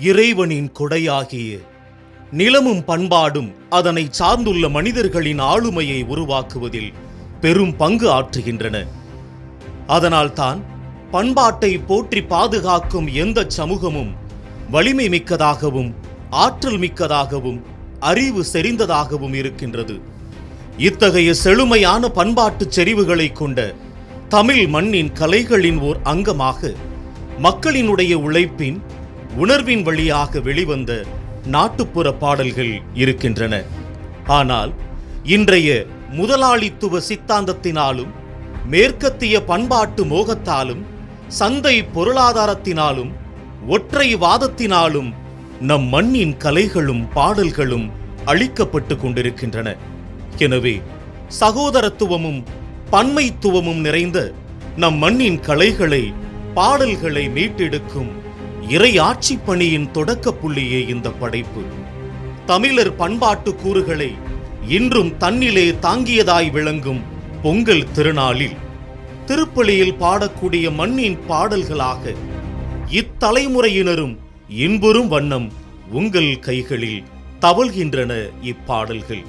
இறைவனின் கொடையாகிய. நிலமும் பண்பாடும் அதனை சார்ந்துள்ள மனிதர்களின் ஆளுமையை உருவாக்குவதில் பெரும் பங்கு ஆற்றுகின்றன. அதனால்தான் பண்பாட்டை போற்றி பாதுகாக்கும் எந்த சமூகமும் வலிமை மிக்கதாகவும் ஆற்றல் மிக்கதாகவும் அறிவு செறிந்ததாகவும் இருக்கின்றது. இத்தகைய செழுமையான பண்பாட்டு செறிவுகளை கொண்ட தமிழ் மண்ணின் கலைகளின் ஓர் அங்கமாக மக்களினுடைய உழைப்பின் உணர்வின் வழியாக வெளிவந்த நாட்டுப்புற பாடல்கள் இருக்கின்றன. ஆனால் இன்றைய முதலாளித்துவ சித்தாந்தத்தினாலும் மேற்கத்திய பண்பாட்டு மோகத்தாலும் சந்தை பொருளாதாரத்தினாலும் ஒற்றை வாதத்தினாலும் நம் மண்ணின் கலைகளும் பாடல்களும் அழிக்கப்பட்டு கொண்டிருக்கின்றன. எனவே சகோதரத்துவமும் பன்மைத்துவமும் நிறைந்த நம் மண்ணின் கலைகளை பாடல்களை மீட்டெடுக்கும் இறை ஆட்சி பணியின் தொடக்க புள்ளியே இந்த படைப்பு. தமிழர் பண்பாட்டு கூறுகளை இன்றும் தன்னிலே தாங்கியதாய் விளங்கும் பொங்கல் திருநாளில் திருப்பலியில் பாடக்கூடிய மண்ணின் பாடல்களாக இத்தலைமுறையினரும் இன்புறும் வண்ணம் உங்கள் கைகளில் தவழ்கின்றன இப்பாடல்கள்.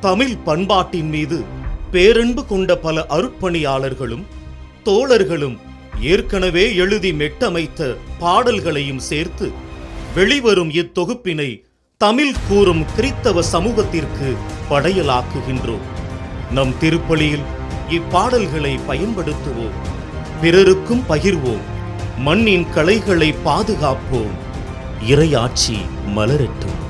தமிழ் பண்பாட்டின் மீது பேரன்பு கொண்ட பல அருட்பணியாளர்களும் தோழர்களும் ஏற்கனவே எழுதி மெட்டமைத்த பாடல்களையும் சேர்த்து வெளிவரும் இத்தொகுப்பினை தமிழ் கூறும் கிறித்தவ சமூகத்திற்கு படையலாக்குகின்றோம். நம் திருப்பலியில் இப்பாடல்களை பயன்படுத்துவோம். பிறருக்கும் பகிர்வோம். மண்ணின் கலைகளை பாதுகாப்போம். இரையாட்சி மலரட்டும்.